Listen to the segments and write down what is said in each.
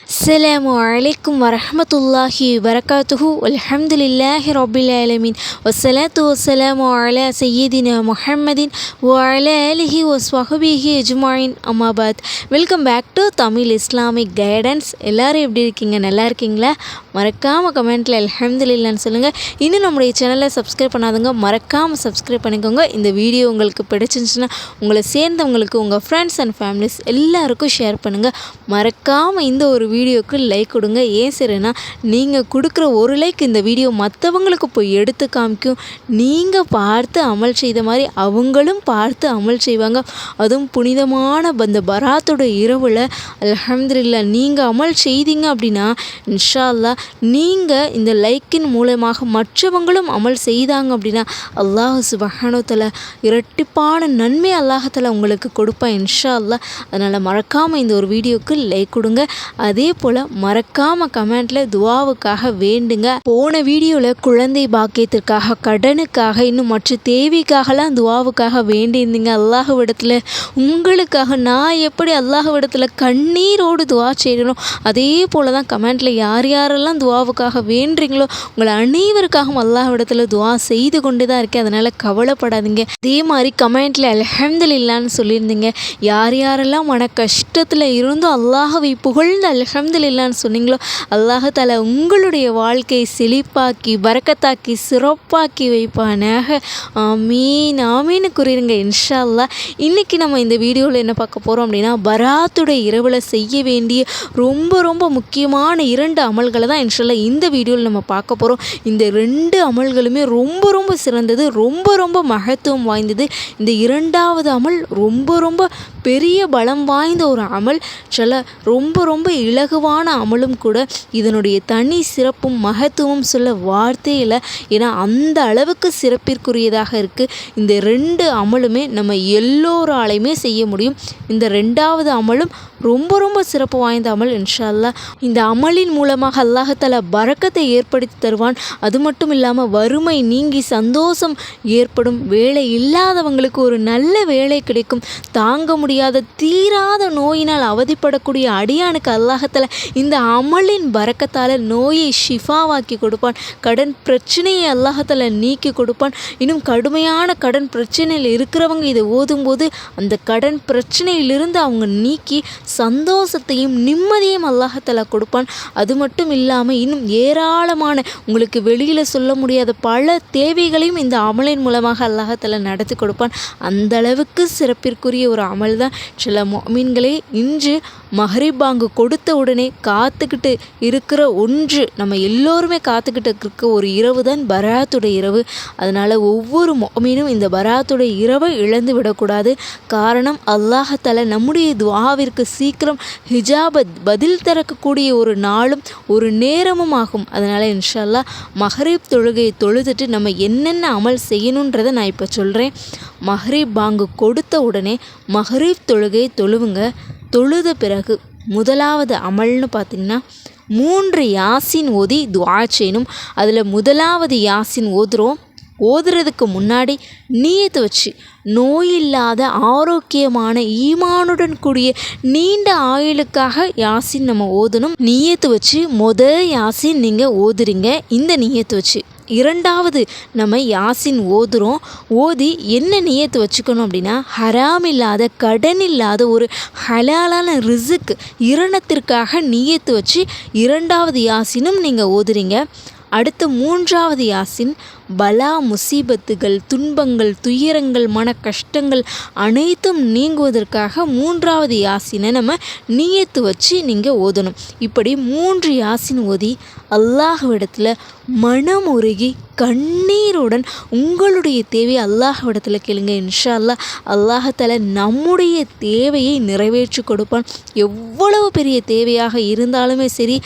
அஸ்லாம் வலைக்கும் வரமத்துல்லாஹி வரகாத்துஹு அலமதுல்லாஹி ரொபிலமின் ஒசலாத்து வசலாம் அலா சையீதின் முஹம்மதின் வால அலிஹி ஒஸ்வஹபிஹி எஜ்மாயின் அமாபாத் welcome back to Tamil Islamic guidance எல்லோரும் எப்படி இருக்கீங்க? நல்லா இருக்கீங்களா? மறக்காமல் கமெண்ட்டில் அலமதுல்லான்னு சொல்லுங்கள் இன்னும் நம்முடைய சேனலை சப்ஸ்கிரைப் பண்ணாதுங்க மறக்காமல் சப்ஸ்கிரைப் பண்ணிக்கோங்க. இந்த வீடியோ உங்களுக்கு பிடிச்சிருந்துச்சுன்னா உங்களை சேர்ந்தவங்களுக்கு உங்கள் ஃப்ரெண்ட்ஸ் அண்ட் ஃபேமிலிஸ் எல்லாருக்கும் ஷேர் பண்ணுங்கள் மறக்காமல் இந்த ஒரு வீடியோவுக்கு லைக் கொடுங்க. ஏன் சரினா நீங்கள் கொடுக்குற ஒரு லைக் இந்த வீடியோ மற்றவங்களுக்கு போய் எடுத்து காமிக்கும். நீங்கள் பார்த்து அமல் செய்த மாதிரி அவங்களும் பார்த்து அமல் செய்வாங்க. அதுவும் புனிதமான அந்த பராத்தோட இரவில். அலமதுல்லா நீங்கள் அமல் செய்தீங்க அப்படின்னா இன்ஷா அல்லாஹ் நீங்கள் இந்த லைக்கின் மூலமாக மற்றவங்களும் அமல் செய்தாங்க அப்படின்னா அல்லாஹ் சுபஹானோத்தல இரட்டிப்பான நன்மை அல்லாஹத்தில் உங்களுக்கு கொடுப்பேன் இன்ஷா அல்லா அதனால் மறக்காமல் இந்த ஒரு வீடியோவுக்கு லைக் கொடுங்க. அது அதே போல் மறக்காமல் கமெண்ட்டில் துவாவுக்காக வேண்டுங்க. போன வீடியோவில் குழந்தை பாக்கியத்திற்காக கடனுக்காக இன்னும் மற்ற தேவைக்காகலாம் துவாவுக்காக வேண்டியிருந்தீங்க. அல்லாஹ்விடத்தில் உங்களுக்காக நான் எப்படி அல்லாஹ்விடத்தில் கண்ணீரோடு துவா செய்யணும்? அதே போல் தான் கமெண்ட்டில் யார் யாரெல்லாம் துவாவுக்காக வேண்டுறீங்களோ உங்களை அனைவருக்காகவும் அல்லாஹ்விடத்தில் துவா செய்து கொண்டு தான் இருக்கேன். அதனால் கவலைப்படாதீங்க. அதே மாதிரி கமெண்ட்டில் அல்ஹம்துலில்லான்னு சொல்லியிருந்தீங்க. யார் யாரெல்லாம் மன கஷ்டத்தில் இருந்தும் அல்லாஹவை புகழ்ந்து அல்ஹம்துலில்லான்னு சொன்னீங்களோ அல்லாஹ் உங்களுடைய வாழ்க்கையை செழிப்பாக்கி வரக்கத்தாக்கி சிறப்பாக்கி வைப்பானாக. ஆமீன் ஆமீன்னு கூறிடுங்க இன்ஷா இன்றைக்கி நம்ம இந்த வீடியோவில் என்ன பார்க்க போகிறோம் அப்படின்னா பராத்துடைய இரவில் செய்ய வேண்டிய ரொம்ப ரொம்ப முக்கியமான இரண்டு அமல்களை தான் இன்ஷால்லா இந்த வீடியோவில் நம்ம பார்க்க போகிறோம் இந்த ரெண்டு அமல்களுமே ரொம்ப ரொம்ப சிறந்தது ரொம்ப ரொம்ப மகத்துவம் வாய்ந்தது. இந்த இரண்டாவது அமல் ரொம்ப ரொம்ப பெரிய பலம் வாய்ந்த ஒரு அமல் சில ரொம்ப ரொம்ப இலகுவான அமலும் கூட இதனுடைய தனி சிறப்பும் மகத்துவம் சொல்ல வார்த்தையில் ஏன்னா அந்த அளவுக்கு சிறப்பிற்குரியதாக இருக்குது இந்த ரெண்டு அமலுமே நம்ம எல்லோராலையுமே செய்ய முடியும். இந்த ரெண்டாவது அமலும் ரொம்ப ரொம்ப சிறப்பு வாய்ந்த அமல் இன்ஷா அல்லாஹ் இந்த அமலின் மூலமாக அல்லாஹத்தால பறக்கத்தை ஏற்படுத்தி தருவான். அது மட்டும் இல்லாமல் வறுமை நீங்கி சந்தோஷம் ஏற்படும். வேலை இல்லாதவங்களுக்கு ஒரு நல்ல வேலை கிடைக்கும். தாங்க முடியும் முடியாத தீராத நோயினால் அவதிப்படக்கூடிய அடியானுக்கு அல்லாஹத்தில் இந்த அமலின் பறக்கத்தால் நோயை ஷிஃபாவாக்கி கொடுப்பான். கடன் பிரச்சனையை அல்லாஹத்தில் நீக்கி கொடுப்பான். இன்னும் கடுமையான கடன் பிரச்சனையில் இருக்கிறவங்க இதை ஓதும்போது அந்த கடன் பிரச்சனையிலிருந்து அவங்க நீக்கி சந்தோஷத்தையும் நிம்மதியும் அல்லாஹத்தில் கொடுப்பான். அது மட்டும் இல்லாமல் இன்னும் ஏராளமான உங்களுக்கு வெளியில் சொல்ல முடியாத பல தேவைகளையும் இந்த அமலின் மூலமாக அல்லாஹத்தில் நடத்தி கொடுப்பான். அந்த அளவுக்கு சிறப்பிற்குரிய ஒரு அமல் தான் சில மீன்களே இன்று மஹரிபாங்கு கொடுத்த உடனே காத்துக்கிட்டு இருக்கிற ஒன்று நம்ம எல்லோருமே காத்துக்கிட்டு இருக்க ஒரு இரவு தான் பராத்துடைய இரவு. அதனால் ஒவ்வொரு மொமீனும் இந்த பராத்துடைய இரவை இழந்து விடக்கூடாது. காரணம் அல்லாஹத்தால நம்முடைய துவாவிற்கு சீக்கிரம் ஹிஜாபத் பதில் திறக்கக்கூடிய ஒரு நாளும் ஒரு நேரமும் ஆகும். அதனால் இன்ஷல்லா மஹரீப் தொழுகையை தொழுதுட்டு நம்ம என்னென்ன அமல் செய்யணுன்றதை நான் இப்போ சொல்கிறேன் மஹரீப் பாங்கு கொடுத்த உடனே மஹரீப் தொழுகையை தொழுவுங்க. தொழுத பிறகு முதலாவது அமல்னு பார்த்திங்கன்னா மூன்று யாசின் ஓதி துவா செய்யணும். அதில் முதலாவது யாசின் ஓதுறோம். ஓதுறதுக்கு முன்னாடி நீயத்து வச்சு நோயில்லாத ஆரோக்கியமான ஈமானுடன் கூடிய நீண்ட ஆயுளுக்காக யாசின் நம்ம ஓதணும். நீயத்து வச்சு மொத யாசின் நீங்கள் ஓதுறீங்க இந்த நீயத்து வச்சு. இரண்டாவது நம்ம யாசின் ஓதுறோம் ஓதி என்ன நியத்து வச்சுக்கணும் அப்படின்னா ஹராம் இல்லாத கடன் இல்லாத ஒரு ஹலாலான ரிசுக் இரணத்திற்காக நியத்து வச்சு இரண்டாவது யாசினும் நீங்கள் ஓதுறீங்க. அடுத்து மூன்றாவது யாசின் பலா முசீபத்துகள் துன்பங்கள் துயரங்கள் மன கஷ்டங்கள் அனைத்தும் நீங்குவதற்காக மூன்றாவது யாசினை நம்ம நீயத்து வச்சு நீங்கள் ஓதணும். இப்படி மூன்று யாசின் ஓதி அல்லாஹ்விடத்தில் மனம் உருகி கண்ணீருடன் உங்களுடைய தேவையை அல்லாஹ்விடத்தில் கேளுங்க. இன்ஷா அல்லாஹ் அல்லாஹால நம்முடைய தேவையை நிறைவேற்றி கொடுப்பான். எவ்வளவு பெரிய தேவையாக இருந்தாலுமே சரி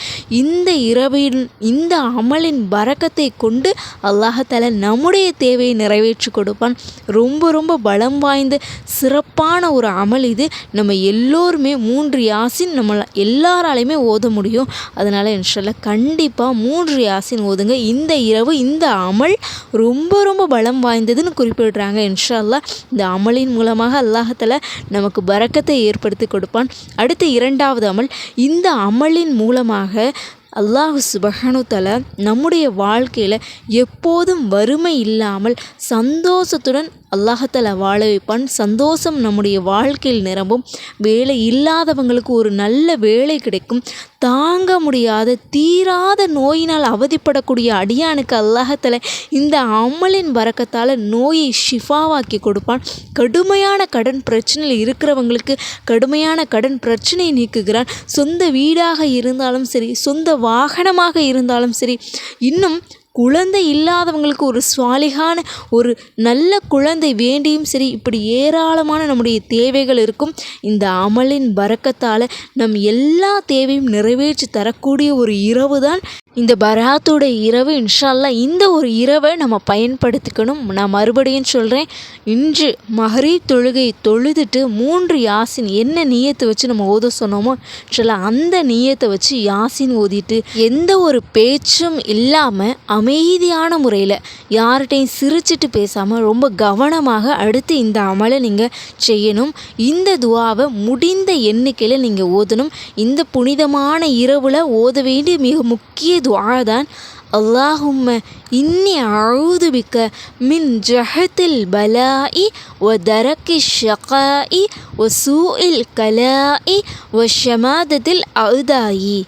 இந்த இரவின் இந்த அமலின் பறக்கத்தை கொண்டு அல்லாஹால அல்லாஹால நம்முடைய தேவையை நிறைவேற்றி கொடுப்பான். ரொம்ப ரொம்ப பலம் வாய்ந்த சிறப்பான ஒரு அமல் இது. நம்ம எல்லோருமே மூன்று யாசின் நம்ம எல்லாராலையுமே ஓத முடியும். அதனால் இன்ஷால்லா கண்டிப்பாக மூன்று யாசின் ஓதுங்க. இந்த இரவு இந்த அமல் ரொம்ப ரொம்ப பலம் வாய்ந்ததுன்னு குறிப்பிடுறாங்க. இன்ஷால்லா இந்த அமலின் மூலமாக அல்லாஹத்தில் நமக்கு பறக்கத்தை ஏற்படுத்தி கொடுப்பான். அடுத்து இரண்டாவது அமல். இந்த அமலின் மூலமாக அல்லாஹு சுபஹானு தஆலா நம்முடைய வாழ்க்கையில் எப்போதும் வறுமை இல்லாமல் சந்தோஷத்துடன் அல்லாஹத்தில் வாழ வைப்பான். சந்தோஷம் நம்முடைய வாழ்க்கையில் நிரம்பும். வேலை இல்லாதவங்களுக்கு ஒரு நல்ல வேலை கிடைக்கும். தாங்க முடியாத தீராத நோயினால் அவதிப்படக்கூடிய அடியானுக்கு அல்லாஹத்தில் இந்த அமலின் வரக்கத்தால் நோயை ஷிஃபாவாக்கி கொடுப்பான். கடுமையான கடன் பிரச்சனையில் இருக்கிறவங்களுக்கு கடுமையான கடன் பிரச்சனையை நீக்குகிறான். சொந்த வீடாக இருந்தாலும் சரி சொந்த வாகனமாக இருந்தாலும் சரி இன்னும் குழந்தை இல்லாதவங்களுக்கு ஒரு சுவாலிகான ஒரு நல்ல குழந்தை வேண்டியும் சரி இப்படி ஏராளமான நம்முடைய தேவைகள் இருக்கும். இந்த அமலின் பறக்கத்தால் நம் எல்லா தேவையும் நிறைவேற்றி தரக்கூடிய ஒரு இரவு தான் இந்த பராத்தோட இரவு இன்ஷால்லா இந்த ஒரு இரவை நம்ம பயன்படுத்திக்கணும். நான் மறுபடியும் சொல்கிறேன் இன்று மஹரி தொழுகை தொழுதுட்டு மூன்று யாசின் என்ன நீயத்தை வச்சு நம்ம ஓத சொன்னோமோ இன்ஷால்லா அந்த நீயத்தை வச்சு யாசின் ஓதிட்டு எந்த ஒரு பேச்சும் இல்லாமல் அமைதியான முறையில் யார்கிட்டையும் சிரிச்சிட்டு பேசாமல் ரொம்ப கவனமாக அடுத்து இந்த அமலை நீங்கள் செய்யணும். இந்த துவாவை முடிந்த எண்ணிக்கையில் நீங்கள் ஓதணும். இந்த புனிதமான இரவில் ஓத வேண்டிய மிக முக்கிய துவா தான் அல்லாஹும்ம இன்னி அழுதுபிக்க மின் ஜஹத்தில் பலாஇ வ தரக்கி ஷகாஇ ஒ சூஇல் கலாஇ வ ஷமாதத்தில் அழுதாயி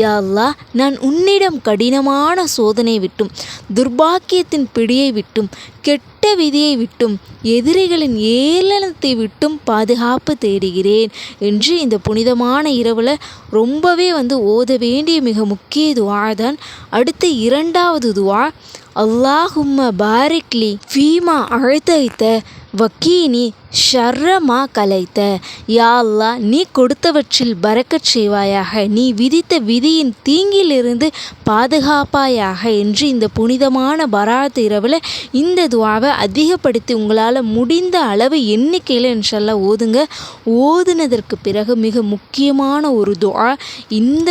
யா அல்லாஹ் நான் உன்னிடம் கடினமான சோதனை விட்டும் துர்பாக்கியத்தின் பிடியை விட்டும் கெட்ட விதியை விட்டும் எதிரிகளின் ஏளனத்தை விட்டும் பாதுகாப்பு தேடுகிறேன் என்று இந்த புனிதமான இரவில் ரொம்பவே வந்து ஓத வேண்டிய மிக முக்கிய துவா தான் அடுத்த இரண்டாவது துவா. அல்லாஹும்ம பாரிக்லி ஃபீமா அழுத்தைத்த வக்கீனி ஷர்ரமா கலைத்த யா அல்லாஹ் நீ கொடுத்தவற்றில் பறக்கச் செய்வாயாக நீ விதித்த விதியின் தீங்கிலிருந்து பாதுகாப்பாயாக என்று இந்த புனிதமான பராத் இரவில் இந்த துவாவை அதிகப்படுத்தி உங்களால் முடிந்த அளவு எண்ணிக்கையில் இன்ஷல்லா ஓதுங்க ஓதுனதற்கு பிறகு மிக முக்கியமான ஒரு துவா இந்த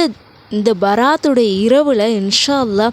இந்த பராத்துடைய இரவில் இன்ஷா அல்லா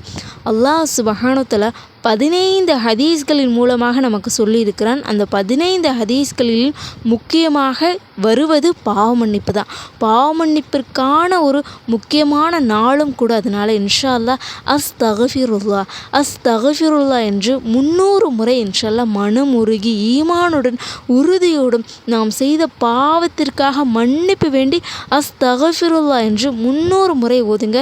அல்லாஹ் சுபஹானுத்தலா பதினைந்து ஹதீஸ்களின் மூலமாக நமக்கு சொல்லியிருக்கிறான். அந்த பதினைந்து ஹதீஸ்களில் முக்கியமாக வருவது பாவ மன்னிப்பு தான். பாவ மன்னிப்பிற்கான ஒரு முக்கியமான நாளும் கூட அதனால் இன்ஷா அல்லா அஸ் தகஃபிருல்லா அஸ் தகஃபிருல்லா என்று முன்னூறு முறை இன்ஷல்லா மனமுருகி ஈமானுடன் உறுதியோடும் நாம் செய்த பாவத்திற்காக மன்னிப்பு வேண்டி அஸ் தகஃபிருல்லா என்று முன்னூறு முறை ஓதுங்க.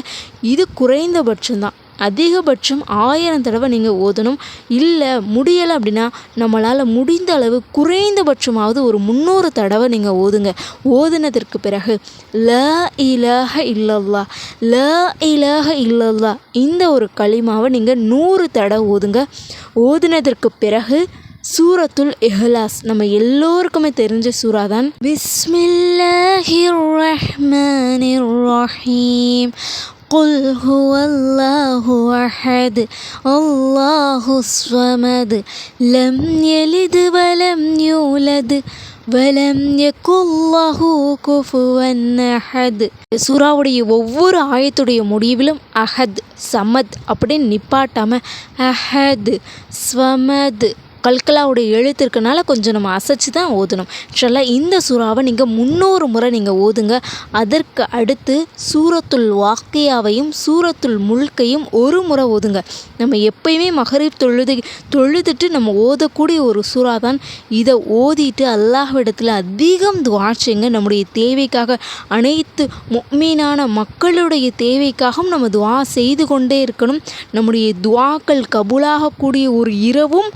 இது குறைந்தபட்சம்தான். அதிகபட்சம் ஆயிரம் தடவை நீங்கள் ஓதணும். இல்லை முடியலை அப்படின்னா நம்மளால் முடிந்த அளவு குறைந்தபட்சமாவது ஒரு முந்நூறு தடவை நீங்கள் ஓதுங்க. ஓதுனதற்கு பிறகு ல இலஹ இல்லல்லா ல இலஹ இல்லல்லா இந்த ஒரு களிமாவை நீங்கள் நூறு தடவை ஓதுங்க. ஓதுனதற்கு பிறகு சூரத்துல் இஹ்லாஸ் நம்ம எல்லோருக்குமே தெரிஞ்ச சூறா தான் பிஸ்மில்லாஹிர் ரஹ்மானிர் ரஹீம். قل هو الله أحد الله الصمد لم يلد ولم يولد வலம் யக்குல்லாஹு குஃபுவன் அஹத் சூறாவுடைய ஒவ்வொரு ஆயத்துடைய முடிவிலும் அஹத் சமத் அப்படின்னு நிப்பாட்டாம அஹத் ஸ்வமத் கல்கலாவுடைய எழுத்து இருக்கனால கொஞ்சம் நம்ம அசைச்சு தான் ஓதணும். இன்ஷல்லா இந்த சூறாவை நீங்கள் முன்னூறு முறை நீங்கள் ஓதுங்க. அதற்கு அடுத்து சூரத்துல் வாக்கியாவையும் சூரத்துல் முழுக்கையும் ஒரு முறை ஓதுங்க. நம்ம எப்பயுமே மகரீப் தொழுது தொழுதுட்டு நம்ம ஓதக்கூடிய ஒரு சூறா தான் இதை ஓதிட்டு அல்லாஹ்விடத்தில் அதிகம் துவாட்சிங்க நம்முடைய தேவைக்காக அனைத்து மீனான மக்களுடைய தேவைக்காகவும் நம்ம துவா செய்து கொண்டே இருக்கணும். நம்முடைய துவாக்கள் கபூலாகக்கூடிய ஒரு இரவும்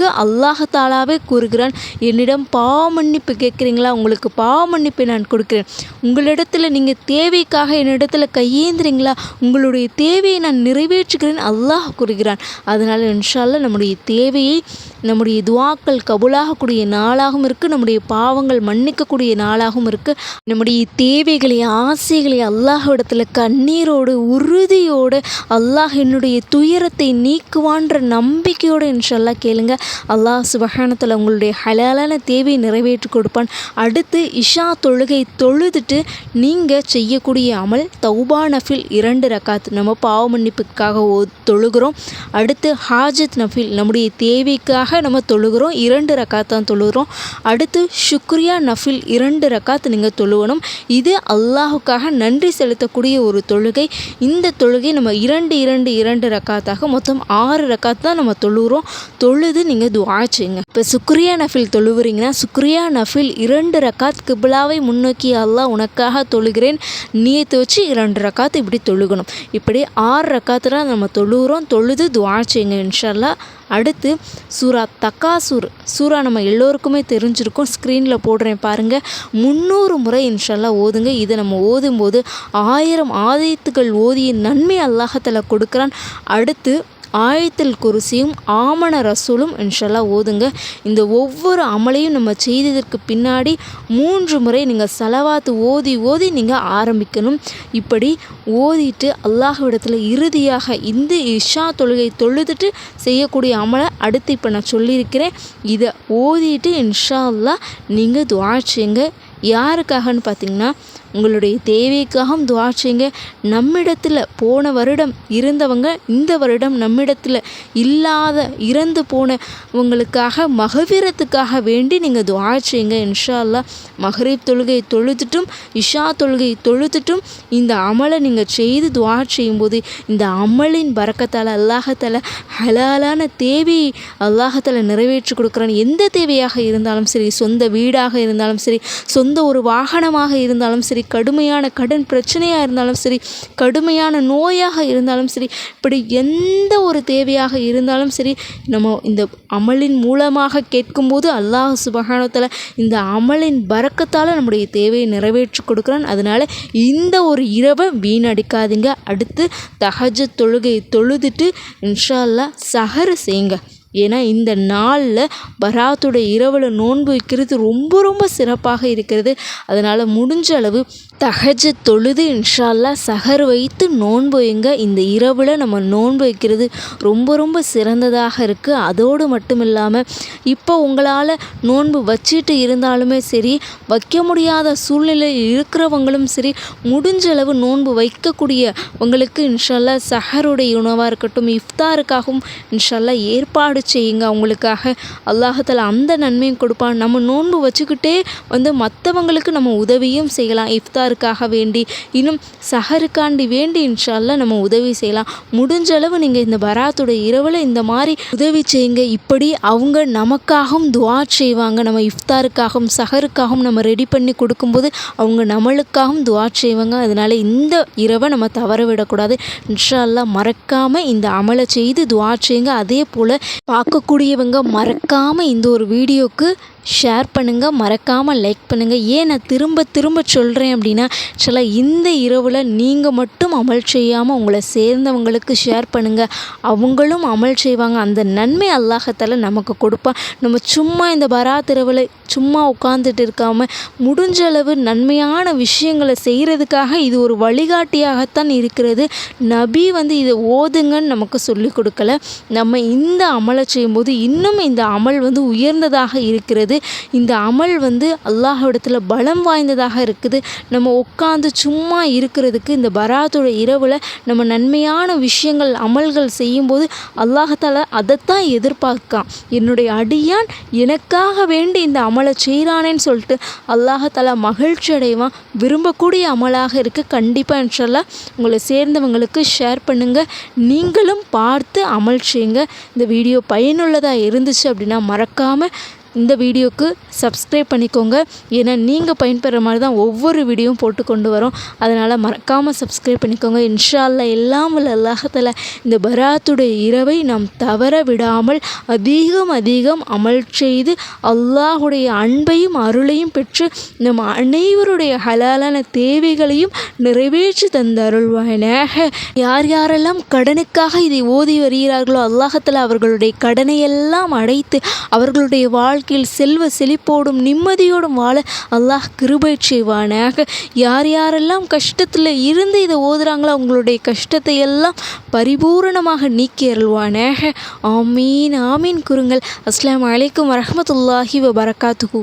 இருக்குது அல்லாஹாலாவே கூறுகிறான். என்னிடம் பாவ மன்னிப்பு கேட்குறீங்களா? உங்களுக்கு பாவ மன்னிப்பை நான் கொடுக்கிறேன். உங்களிடத்தில் நீங்கள் தேவைக்காக என்னிடத்தில் கையேந்துறீங்களா? உங்களுடைய தேவையை நான் நிறைவேற்றுகிறேன். அல்லாஹ் கூறுகிறான். அதனால் இன்ஷால்ல நம்முடைய தேவையை நம்முடைய துவாக்கள் கபுலாகக்கூடிய நாளாகவும் இருக்குது நம்முடைய பாவங்கள் மன்னிக்கக்கூடிய நாளாகவும் இருக்குது நம்முடைய தேவைகளை ஆசைகளை அல்லாஹிடத்தில் கண்ணீரோடு உறுதியோடு அல்லாஹ் என்னுடைய துயரத்தை நீக்குவான்ற நம்பிக்கையோடு இன்ஷல்லா கேளுங்க. அல்லாஹ் சுபகானத்தில் உங்களுடைய ஹலாலான தேவையை நிறைவேற்றி கொடுப்பான். அடுத்து இஷா தொழுகை தொழுதுட்டு நீங்கள் செய்யக்கூடிய அமல் தௌபா நஃபில் இரண்டு ரக்காத். நம்ம பாவ மன்னிப்புக்காக ஓ தொழுகிறோம். அடுத்து ஹாஜத் நஃபில் நம்முடைய தேவைக்காக நம்ம தொழுகிறோம். இரண்டு ரக்காத் தான் தொழுகிறோம். அடுத்து ஷுக்ரியா நஃபில் இரண்டு ரக்காத் நீங்கள் தொழுவணும். இது அல்லாஹுக்காக நன்றி செலுத்தக்கூடிய ஒரு தொழுகை. இந்த தொழுகை நம்ம இரண்டு இரண்டு இரண்டு ரக்காத்தாக மொத்தம் ஆறு ரக்காத் தான் நம்ம தொழுகிறோம். தொழுது நீங்கள் துவா செய்யுங்க. இப்போ சுக்ரியா நஃபில் தொழுவுறீங்கன்னா சுக்ரியா நஃபில் இரண்டு ரக்காத் கிபிலாவை முன்னோக்கி அல்லாஹ் உனக்காக தொழுகிறேன். நீயத்தை வச்சு இரண்டு ரக்காத் இப்படி தொழுகணும். இப்படி ஆறு ரக்காத்துல நம்ம தொழுகிறோம். தொழுது துவா செய்யுங்க இன்ஷால்லா அடுத்து சூரா தக்காசூர். சூரா நம்ம எல்லோருக்குமே தெரிஞ்சிருக்கும். ஸ்க்ரீனில் போடுறேன் பாருங்கள் முந்நூறு முறை இன்ஷல்லா ஓதுங்க. இதை நம்ம ஓதும்போது ஆயிரம் ஆதித்துகள் ஓதிய நன்மை அல்லாஹத்தில் கொடுக்குறான். அடுத்து ஆயத்தில் குருசியும் ஆமண ரசூலும் இன்ஷல்லா ஓதுங்க. இந்த ஒவ்வொரு அமலையும் நம்ம செய்ததற்கு பின்னாடி மூன்று முறை நீங்கள் செலவாத்து ஓதி ஓதி நீங்கள் ஆரம்பிக்கணும். இப்படி ஓதிட்டு அல்லாஹ்விடத்தில் இறுதியாக இந்த இஷா தொழுகை தொழுதுட்டு செய்யக்கூடிய அமலை அடுத்து இப்போ நான் சொல்லியிருக்கிறேன். இதை ஓதிட்டு இன்ஷா அல்லா நீங்கள் துவா செய்யுங்க. யாருக்காகன்னு பார்த்தீங்கன்னா உங்களுடைய தேவைக்காகவும் துவா செய்யுங்க. நம்மிடத்தில் போன வருடம் இருந்தவங்க இந்த வருடம் நம்மிடத்தில் இல்லாத இறந்து போனவங்களுக்காக மகவீரத்துக்காக வேண்டி நீங்கள் துவா செய்யுங்க. இன்ஷா அல்லா மஹரீப் தொழுகையை தொழுதுட்டும் இஷா தொழுகை தொழுதுட்டும் இந்த அமலை நீங்கள் செய்து துவா செய்யும்போது இந்த அமலின் பறக்கத்தால் அல்லாஹத்தால் ஹலாலான தேவையை அல்லாஹத்தால் நிறைவேற்றி கொடுக்குறான். எந்த தேவையாக இருந்தாலும் சரி சொந்த வீடாக இருந்தாலும் சரி சொந்த ஒரு வாகனமாக இருந்தாலும் சரி கடுமையான கடன் பிரச்சனையாக இருந்தாலும் சரி கடுமையான நோயாக இருந்தாலும் சரி இப்படி எந்த ஒரு தேவையாக இருந்தாலும் சரி நம்ம இந்த அமலின் மூலமாக கேட்கும்போது அல்லாஹ் சுபகானத்தில் இந்த அமலின் பறக்கத்தால் நம்முடைய தேவையை நிறைவேற்றி கொடுக்குறான். அதனால் இந்த ஒரு இரவை வீணடிக்காதீங்க. அடுத்து தகஜ தொழுகை தொழுதுட்டு இன்ஷா அல்லாஹ் சஹர் செய்யுங்க. ஏன்னா இந்த நாளில் பராத்துடைய இரவில் நோன்பு வைக்கிறது ரொம்ப ரொம்ப சிறப்பாக இருக்கிறது. அதனால் முடிஞ்ச அளவு தஹஜ தொழுது இன்ஷால்லா சஹர் வைத்து நோன்பு வைங்க. இந்த இரவில் நம்ம நோன்பு வைக்கிறது ரொம்ப ரொம்ப சிறந்ததாக இருக்குது அதோடு மட்டும் இல்லாமல் இப்போ உங்களால் நோன்பு வச்சுட்டு இருந்தாலுமே சரி வைக்க முடியாத சூழ்நிலையில் இருக்கிறவங்களும் சரி முடிஞ்ச அளவு நோன்பு வைக்கக்கூடியவங்களுக்கு இன்ஷால்லா சஹருடைய உணவாக இருக்கட்டும் இஃப்தாருக்காகவும் இன்ஷால்லா ஏற்பாடு செய்யுங்க. அவங்களுக்காக அல்லாஹத்தில் அந்த நன்மையும் கொடுப்பான். நம்ம நோன்பு வச்சுக்கிட்டே வந்து மற்றவங்களுக்கு நம்ம உதவியும் செய்யலாம். இஃப்தாருக்காக வேண்டி இன்னும் சஹருக்காண்டி வேண்டி இன்ஷால்லா நம்ம உதவி செய்யலாம். முடிஞ்ச அளவு நீங்கள் இந்த பராத்துடைய இரவில் இந்த மாதிரி உதவி செய்யுங்க. இப்படி அவங்க நமக்காகவும் துவா செய்வாங்க. நம்ம இஃப்தாருக்காகவும் சஹருக்காகவும் நம்ம ரெடி பண்ணி கொடுக்கும்போது அவங்க நம்மளுக்காகவும் துவா செய்வாங்க. அதனால் இந்த இரவை நம்ம தவற விடக்கூடாது. இன்ஷால்லா மறக்காமல் இந்த அமலை செய்து துவா செய்யுங்க. அதே போல் பார்க்கக்கூடியவங்க மறக்காமல் இந்த ஒரு வீடியோவுக்கு ஷேர் பண்ணுங்கள் மறக்காமல் லைக் பண்ணுங்கள் ஏன் நான் திரும்ப திரும்ப சொல்கிறேன் அப்படின்னா சில இந்த இரவில் நீங்கள் மட்டும் அமல் செய்யாமல் உங்களை சேர்ந்தவங்களுக்கு ஷேர் பண்ணுங்கள் அவங்களும் அமல் செய்வாங்க. அந்த நன்மை அல்லாஹத்தால் நமக்கு கொடுப்பான். நம்ம சும்மா இந்த பராத் இரவில் சும்மா உட்காந்துட்டு இருக்காமல் முடிஞ்ச அளவு நன்மையான விஷயங்களை செய்கிறதுக்காக இது ஒரு வழிகாட்டியாகத்தான் இருக்கிறது. நபி வந்து இதை ஓதுங்கன்னு நமக்கு சொல்லி கொடுக்கல. நம்ம இந்த அமலை செய்யும்போது இன்னும் இந்த அமல் வந்து உயர்ந்ததாக இருக்கிறது. இந்த அமல் வந்து அல்லாஹிடத்தில் பலம் வாய்ந்ததாக இருக்குது. நம்ம உட்காந்து சும்மா இருக்கிறதுக்கு இந்த பராத்தோட இரவில் நம்ம நன்மையான விஷயங்கள் அமல்கள் செய்யும்போது அல்லாஹத்தால் அதைத்தான் எதிர்பார்க்கான். என்னுடைய அடியான் எனக்காக வேண்டி இந்த அமலை செய்கிறானேன்னு சொல்லிட்டு அல்லாஹால மகிழ்ச்சி அடைவான். விரும்பக்கூடிய அமலாக இருக்குது கண்டிப்பாக இன்ஷால்லா உங்களை சேர்ந்தவங்களுக்கு ஷேர் பண்ணுங்கள் நீங்களும் பார்த்து அமல் செய்யுங்க. இந்த வீடியோ பயனுள்ளதாக இருந்துச்சு அப்படின்னா மறக்காமல் இந்த வீடியோக்கு சப்ஸ்கிரைப் பண்ணிக்கோங்க. ஏன்னா நீங்கள் பயன்பெற மாதிரி தான் ஒவ்வொரு வீடியோவும் போட்டு கொண்டு வரோம். அதனால் மறக்காமல் சப்ஸ்கிரைப் பண்ணிக்கோங்க. இன்ஷால்ல எல்லாம் வல்ல அல்லாஹத்தில் இந்த பராத்துடைய இரவை நாம் தவற விடாமல் அதிகம் அதிகம் அமல் செய்து அல்லாஹுடைய அன்பையும் அருளையும் பெற்று நம் அனைவருடைய ஹலாலான தேவைகளையும் நிறைவேற்றி தந்த அருள்வாயனாக யார் யாரெல்லாம் கடனுக்காக இதை ஓதி வருகிறார்களோ அல்லாஹத்தில் அவர்களுடைய கடனை எல்லாம் அடைத்து அவர்களுடைய வாழ் வாழ்க்கையில் செல்வ செழிப்போடும் நிம்மதியோடும் வாழ அல்லாஹ் கிருபை செய்வானாக. யார் யாரெல்லாம் கஷ்டத்தில் இருந்து இதை ஓதுறாங்களோ அவங்களுடைய கஷ்டத்தை எல்லாம் பரிபூரணமாக நீக்கி அருள்வானாக. ஆமீன் ஆமீன் குருங்கள் அஸ்லாம் வலைக்கம் வரமத்துல்லாஹி வபரகாத்துஹு.